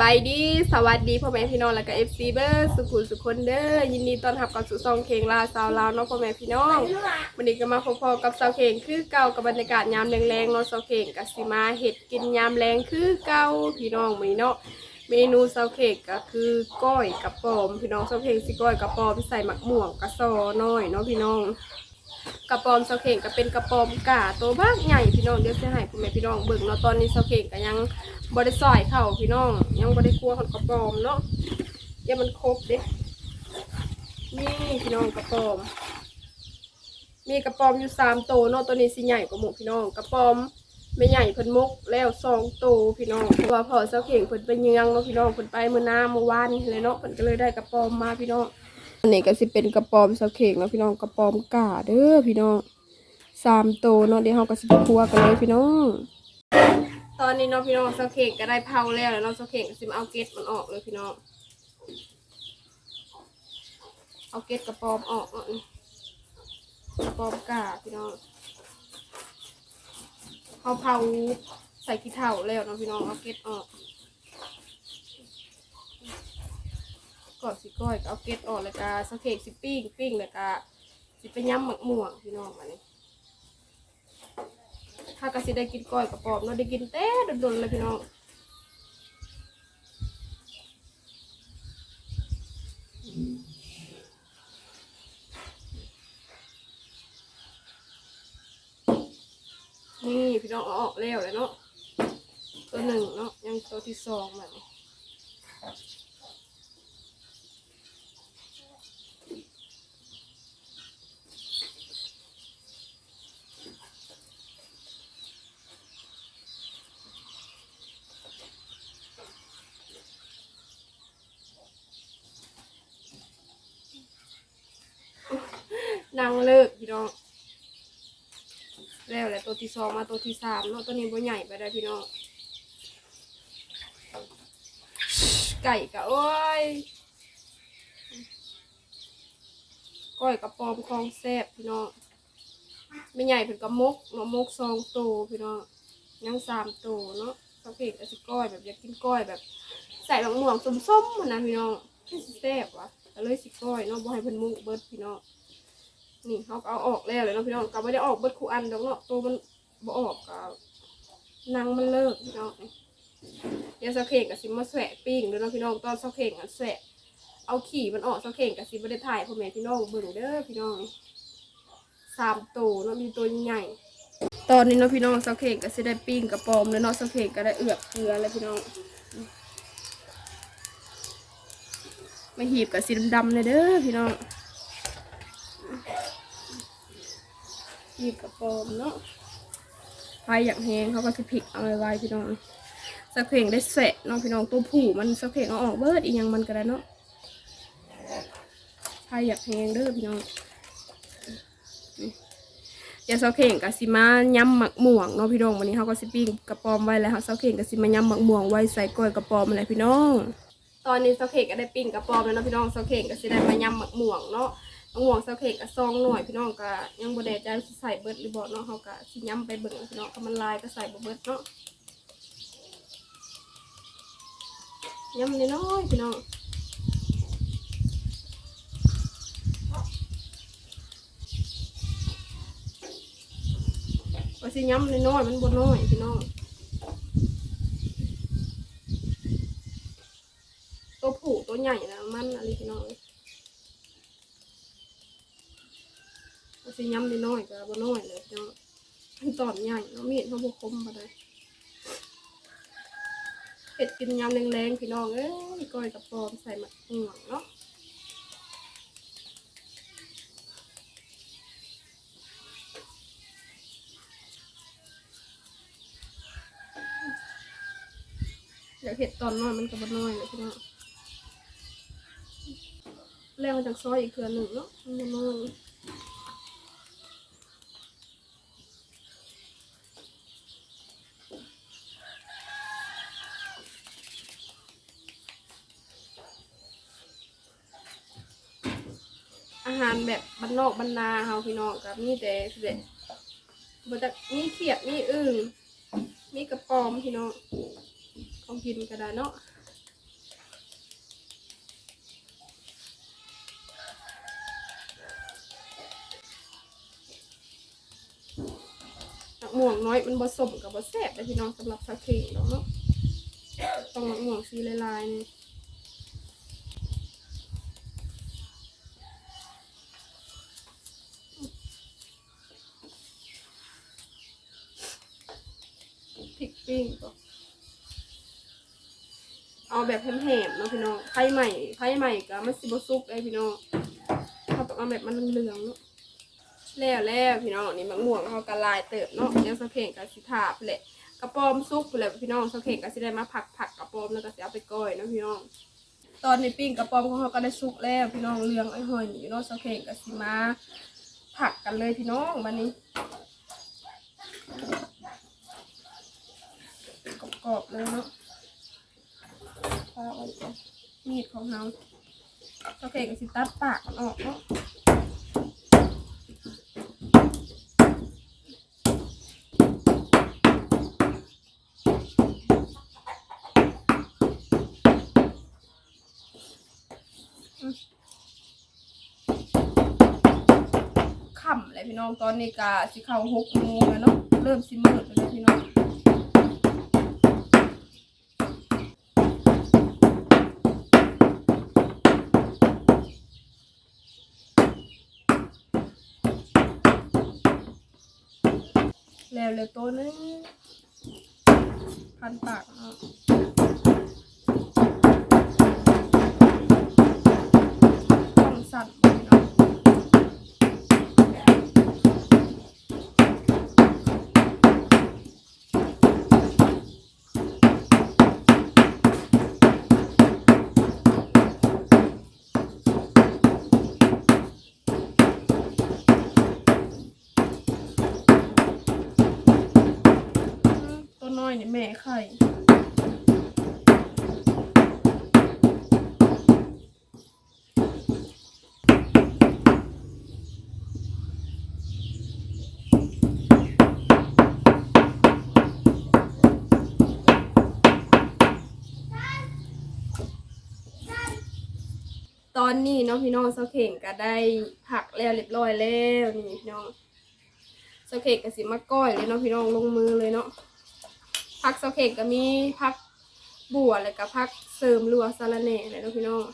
บายดี สวัสดีพ่อแม่พี่น้องแล้วก็เอฟซีเบอร์สุขุมสุขคนเด้อยินดีต้อนรับกับสู่ซองเคงลาสาวลาวเนาะพ่อแม่พี่น้องวันนี้ก็มาพบๆกับสาวเคงคือเก่ากับบรรยากาศยามแรงๆเนาะสาวเคงกับสิมาเห็ดกินยามแรงคือเก่าพี่น้องมื้อเนาะเมนูสาวเคงก็คือก้อยกับปอม พี่น้องสาวเคงสิก้อยกับปอมใส่หมักม่วงกระซอน้อยเนาะพี่น้องกระปอมเสาเข่งก็เป็นกระปอมกาตัวบ้ากใหญ่พี่น้องเดี๋ยวจะให้พ่อแม่พี่น้องเบิ่งเนาะตอนนี้เสาเข่งก็ยัง บ่ได้ซอยเขาพี่น้อง ยังบ่ได้กลัวของกระปอมเนาะเดี๋ยวมันครบเด้นี่พี่น้องกระปอม มีกระปอมอยู่สามโตวเนาะตัวนี้สิใหญ่กว่าหมูพี่น้องกระปอมไม่ใหญ่เพิ่นมกแล้วสองโตวพี่น้องเพราะว่าพอเสาเข่งเพิ่นไปเยืองเนาะพี่น้องเพิ่นไปเมื้อหน้าเมื่อวานเลยเนาะเพิ่นก็เลยได้กระปอมมาพี่น้องอันนี้ก็สิเป็นกระปอมเสาเข่งเนาะพี่น้องกระปอมกาเด้อพี่น้องสามโตวเนาะเดี๋ยวเราก็สิไปคั่วกันเลยพี่น้อง ตอนนี้เนาะพี่น้องเสาเข่งก็ได้เผาแล้วแล้วเนาะเสาเข่งก็สิมาเอาเกล็ดมันออกเลยพี่น้อง เอาเกล็ดกระปอมออกเนาะนี่กระปอมกาพี่น้องเขาเผาใส่ขี้เถ้าแล้วเนาะพี่น้องเอาเกล็ดออกก่อนสิก้อยก็เอาเกล็ดออกแล้วก็สะเค้กสิปิ้งปิ้งแล้วก็สิไปย้ำหมักม่วงพี่น้องมานี่ ถ้าก็สิได้กินก้อยกระปอบเนาะได้กินแต่โดนๆเลยพี่น้องนี่พี่น้องเอาออกแล้วเลยเนาะตัวหนึ่งเนาะยังตัวที่สองแบบนี่นางเลิกพี่น้อง แล้วแหละตัวที่สองมาตัวที่สามเนาะตัวนี้บ่ใหญ่ไปได้พี่น้องไก่กะโอ้ยก้อยกระปอมคลองแซ่บพี่น้องไม่ใหญ่เป็นกระมกเนาะมกสองตัวพี่น้องยังสามตัวเนาะสักเพกก็สิก้อยแบบอยากกินก้อยแบบ ใส่หลังหม่วงส้มๆมันนะพี่น้องแซ่บวะเลยสิก้อยเนาะบ่ให้เพิ่นมุกเบิดพี่น้อง นี่เขาเอาออกแล้วเลยเนาะพี่น้องก็ไม่ได้ออกเบิดคูอันดอกเนาะตัวมันบ่ออกก็นังมันเลิกพี่น้องเดี๋ยวสาเข่งกับสิมาแสะปิ้งเด้อเนาะพี่น้องตอนสาเข่งอะแสะเอาขี่มันออกสาเข่งกับสิบ่ได้ถ่ายพ่อแม่พี่น้องเบิ่งเด้อพี่น้องสามตัวเนาะมีตัวใหญ่ตอนนี้เนาะพี่น้องสาเข่งก็สิได้ปิ้งกระปอมแล้วเนาะสาเข่งก็ได้เอือบเกลือแล้วพี่น้องมาหีบกับสีดำๆเลยเด้อพี่น้อง หยิบกระปรงเนาะไฟอย่างแหงเขาก็จะพลิกเอาไว้ไว้พี่น้องสักเพลงได้แสะน้องพี่น้องตัวผู้มันสักเพลงเอาออกเบิดอีกอย่างมันก็ได้เนาะไฟอย่างแหงเด้อพี่น้องนี่เดี๋ยวสักเพลงกับสิมาย้ำหมักม่วงเนาะพี่น้องวันนี้เขาก็สิปิ้งกระปอมไว้แล้วเขาสักเพลงกับสิมาย้ำหมักม่วงไว้ใส่ก้อยกระปอมอะไรพี่น้อง ตอนนี้สักเพลงก็ได้ปิ้งกระปอมแล้วเนาะพี่น้องสักเพลงก็สิได้มาย้ำหมักม่วงเนาะ เอาห่วงสะเพ็กกับซองหน่อยพี่น้องก็ยังบ่ได้ใจว่าสิใส่เบิดหรือบ่เนาะเฮาก็สิย้ำไปเบิ่งพี่น้องถ้ามันลายก็ใส่บ่เบิดเนาะย้ำน้อยๆพี่น้องว่าสิย้ำน้อยๆมันบ่น้อยพี่น้องตัวผู้ตัวใหญ่นะมันอะไรพี่น้อง ก็สิย้ำนิดน้อยก็บ่น้อยเลยเนาะมันตอนใหญ่เนาะมีดเขาบ่คมบ่ได้เผ็ดกินยำแรงๆพี่น้องเอ้ยก้อยกับปอมใส่หมักห่วงเนาะอยากเห็ดตอนน้อยมันก็บ่น้อยเลยพี่น้องแล้วมาจากซอยอีกเทื่อหนึ่งเนาะมันน้อย นอกบรรดาเฮาพี่น้องกับมีแต่เสด็จบ่จักมีเขียดมีอึ่งมีกระปอมพี่น้องของกินก็ได้เนาะม่วงน้อยมันผสมกับบะแซ่บเลพี่น้องสำหรับสาเค็งเนาะต้องม่วงสีลายๆนี่ ปิ้งก่อนเอาแบบแหมๆเนาะพี่น้องไผ่ใหม่ไผ่ใหม่ก็มันสิบ่สุกเลยพี่น้องเขาต้องเอาแบบมันเหลืองๆเนาะแล้วแล้วพี่น้องนี่มังม่วงเขากระลายเติบเนาะเดี๋ยวสะเข่งกับสิทาไปแหละกระปอมซุกไปเลยพี่น้องสะเข่งก็สิได้มาผักผักกระปอมแล้วก็สิเอาไปก้อยเนาะพี่น้อง ตอนในปิ้งกระปอมของเขาก็ได้สุกแล้วพี่น้องเรืองไอ้หอยนี่เนาะสะเข่งก็สิมาผักกันเลยพี่น้องวันนี้ กรอบๆเลยเนาะเอาไว้ก่อนมีดของเราสะเข่งก็สิตัดปากมันออกเนาะค่ำเลยพี่น้องตอนนี้กะสิเข้าหกโมงแล้วเนาะเริ่มสิมืดแล้วเลยพี่น้อง แล้วเลยตัวนึงพันปากเนาะต้องสั่นพี่น้อง ตัวน้ อยนี่แม่ไข่ตอนนี้เนาะพี่น้องเสาเข่งก็ได้ผักแล้วเรียบร้อยแล้วนี่พี่น้องเสาเข่งก็สิมาก้อยเลยเนาะพี่น้องลงมือเลยเนาะ ผักเสาเข่งก็มีผักบัวแล้วก็ผักเสริมรัวสาระแหน่เลยเนาะพี่น้อง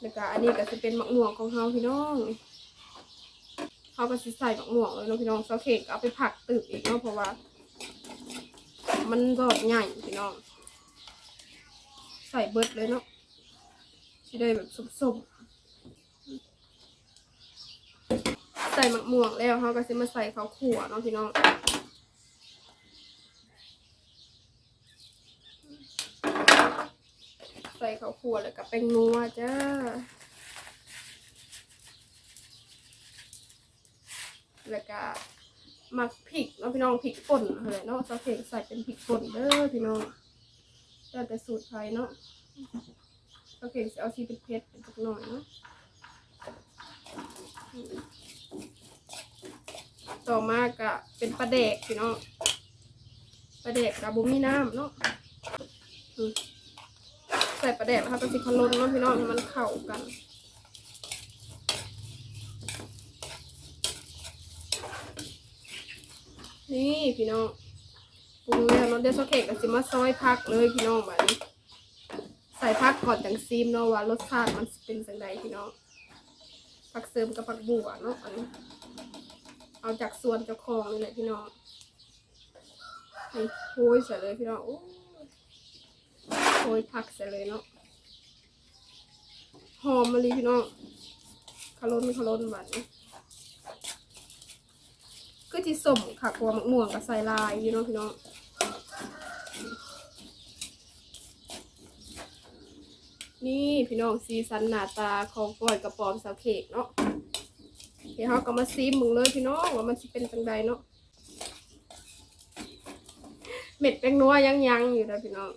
แล้วก็อันนี้ก็จะเป็นมะม่วงของเฮาพี่น้องเขาก็สิใส่มะม่วงเลยเนาะพี่น้องเสาเข่งก็เอาไปผักตึกอีกเนาะเพราะว่า มันรอดใหญ่พี่น้อง ใส่เบิดเลยเนาะสิได้แบบสุบๆใส่หมักม่วงแล้วเขาก็จะมาใส่ข้าวขั่วเนาะพี่น้อง ใส่ข้าวขั่วแล้วก็แป้งนัวจ้าแล้วก็มักพริกเนาะพี่น้องพริกป่นอะไรเนาะซอสเองใส่เป็นพริกป่นเด้อพี่น้องแล้วแต่สูตรไทยเนาะโอเคจะเอาสีเป็นเพชรเป็นสักหน่อยเนาะต่อมาก็เป็นปลาแดกพี่น้องปลาแดกกับบุ้มีน้ำเนาะ ใส่ปลาแดกนะคะเป็นสีขลนเนาะพี่น้องให้มันเข้ากันนี่พี่น้องปรุงแล้วเนาะเดี๋ยวโซเคกกับซิมาซอยพักเลยพี่น้องแบบนี้ใส่ผักก่อนจังซีมเนาะว่ารสชาติมันเป็นจังไดพี่น้องผักเสริมกับผักบัวเนาะอันนี้เอาจากส่วนเจ้าของนี่แหละพี่น้องนี่โรยใส่เลยพี่น้องโอ้ ยโรยผักใส่เลยเนาะหอมมะลิพี่น้องขล้นขล้นแบบนี้ก็ที่สมค่ะกลัวมะม่วงกับใส่ลายอยู่เนาะพี่น้องนี่พี่น้องสีสันหน้าตาของก้อยกระป๋อมสาวเค้กเนาะเดี๋ยวเราก็มาซีมมึงเลยพี่น้องว่ามันสิเป็นจังใดเนาะเม็ดแป้งนัวยังยังๆอยู่นะพี่น้อง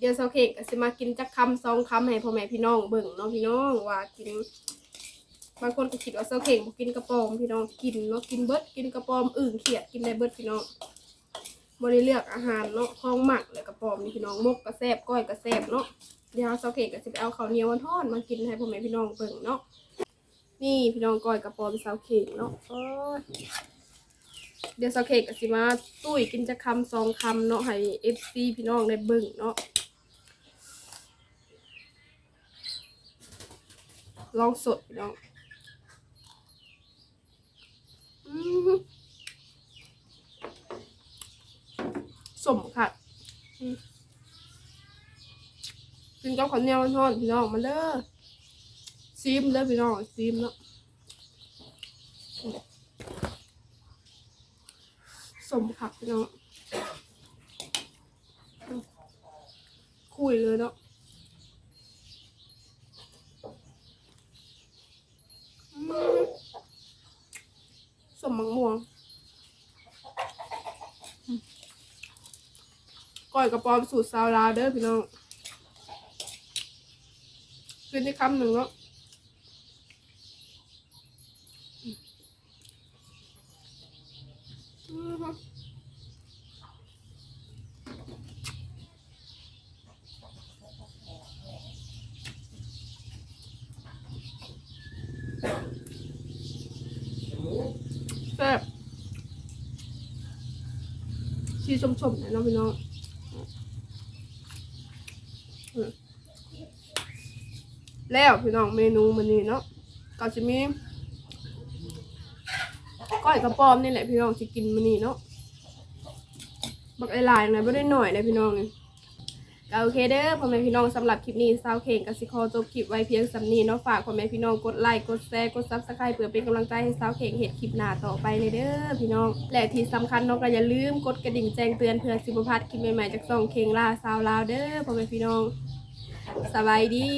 เดี๋ยวสาเค้กก็สิมากินจักคำสองคำให้พ่อแม่พี่น้องเบิ่งเนาะพี่น้องว่ากินบางคนก็คิดว่าเซาเข่งบ่กินกระปอมพี่น้องกินเนาะกินเบิดกินกระปอมอื่นเขียดกินได้เบิดพี่น้องบ่ได้เลือกอาหารเนาะของหมักและกระปอมนี่พี่น้องมกกระแซบก้อยกระแซบเนาะเดี๋ยวเซาเค้กก็สิไปเอาข้าวเหนียวทอดมากินให้พ่อแม่พี่น้องเบิ่งเนาะนี่พี่น้องก้อยกระปอมเซาเค้กเนาะโอ้ยเดี๋ยวเซาเค้กก็สิมาตุ้ยกินจะคำสองคำเนาะให้ FC พี่น้องได้เบิ่งเนาะ ลองสดพี่น้องสมค่ะกินกับข้าวเหนียวทอดพี่น้องมาเด้อซีมเด้อพี่น้องซีมเนาะสมผักพี่น้องคุยเลยเนาะอืม สมมังม่วงก้อยกระปอมสูตรซาวลาเด้อพี่น้องกินได้คำหนึ่งแล้วอืมฮะแซ่บ ชีชมๆเนี่ยเน้องพี่น้องแล้วพี่น้องเมนูมันนี้เนาะก็จะมีก้อยกระป๋อมนี่แหละพี่น้องจะกินมันนี้เนาะบักหลายๆนะไม่ได้หน่อยเลยพี่น้องนี่ ก็โอเคเด้อพ่อแม่พี่น้องสำหรับคลิปนี้สาวเข่งกับสิคอจบคลิปไว้เพียงสำนี้เนาะฝากพ่อแม่พี่น้องกดไลค์กดแชร์กดซับสไครป์เพื่อเป็นกำลังใจให้สาวเข่งเห็ดคลิปหน้าต่อไปเลยเด้อพี่น้อง และที่สำคัญน้องก็อย่าลืมกดกระดิ่งแจ้งเตือนเพื่อสิบพัดคลิปใหม่ๆจากซ่องเข่งล่าสาวลาวเด้อพ่อแม่พี่น้องสบายดี